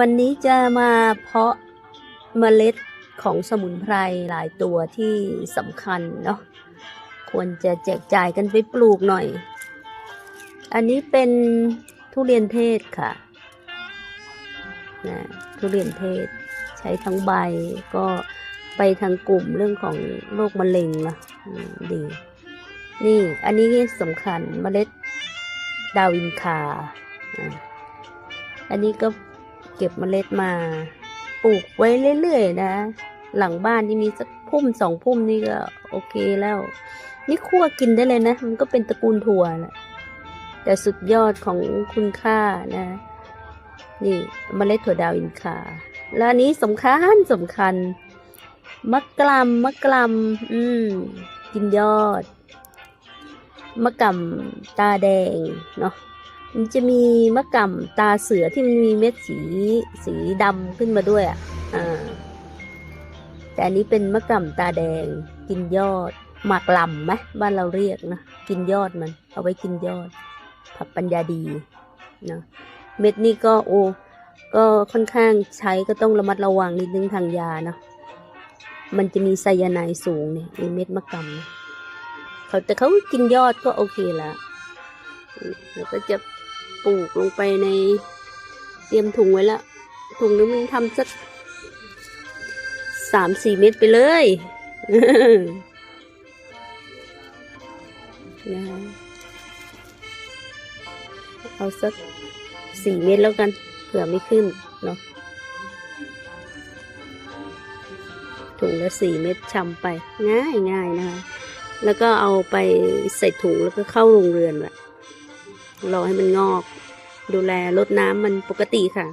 วันนี้จะมาเพาะเมล็ดของสมุนไพรหลายตัวที่สำคัญเนาะควรจะแจกจ่ายกันไปปลูกหน่อย อันนี้เป็นทุเรียนเทศค่ะนะทุเรียนเทศใช้ทั้งใบก็ไปทางกลุ่มเรื่องของโรคมะเร็งนะดี นี่อันนี้สำคัญเมล็ดดาวินคาอะอันนี้ก็ เก็บเมล็ดมา ปลูกไว้เรื่อยๆนะ หลังบ้านที่มีสักพุ่มสองพุ่มนี่ก็โอเคแล้ว นี่คั่วกินได้เลยนะ มันก็เป็นตระกูลถั่วแหละแต่สุดยอดของคุณค่านะ นี่เมล็ดถั่วดาวอินคาแล้วนนี้สำคัญสำคัญมะกลัมมะกลัมอืมกินยอดมะกำตาแดงเนาะ มันจะมีมะกำตาเสือที่มันมีเม็ดสีสีดำขึ้นมาด้วยอะแต่อันนี้เป็นมะกำตาแดงกินยอด หมากลำไหมบ้านเราเรียกนะกินยอดมัน เอาไว้กินยอด ผักปัญญาดีเนาะเม็ดนี่ก็โอ้ก็ค่อนข้างใช้ก็ต้องระมัดระวังนิดนึงทางยาเนาะมันจะมีไซยาไนสูงเนี่ยไอเม็ดมะกำเนี่ยเขาแต่เขากินยอดก็โอเคละแล้วก็จะ ปลูกลงไปใน เตรียมถุงไว้ละถุงนึงมันทำสักสามสี่เม็ดไปเลยนะคะเอาสักสี่เม็ดแล้วกันเผื่อไม่ขึ้นเนาะถุงละสี่เม็ดชำไปง่ายง่ายนะคะ แล้วก็เอาไปใส่ถุงแล้วก็เข้าโรงเรือนแหละ รอให้มันงอก ดูแลรดน้ำมันปกติค่ะ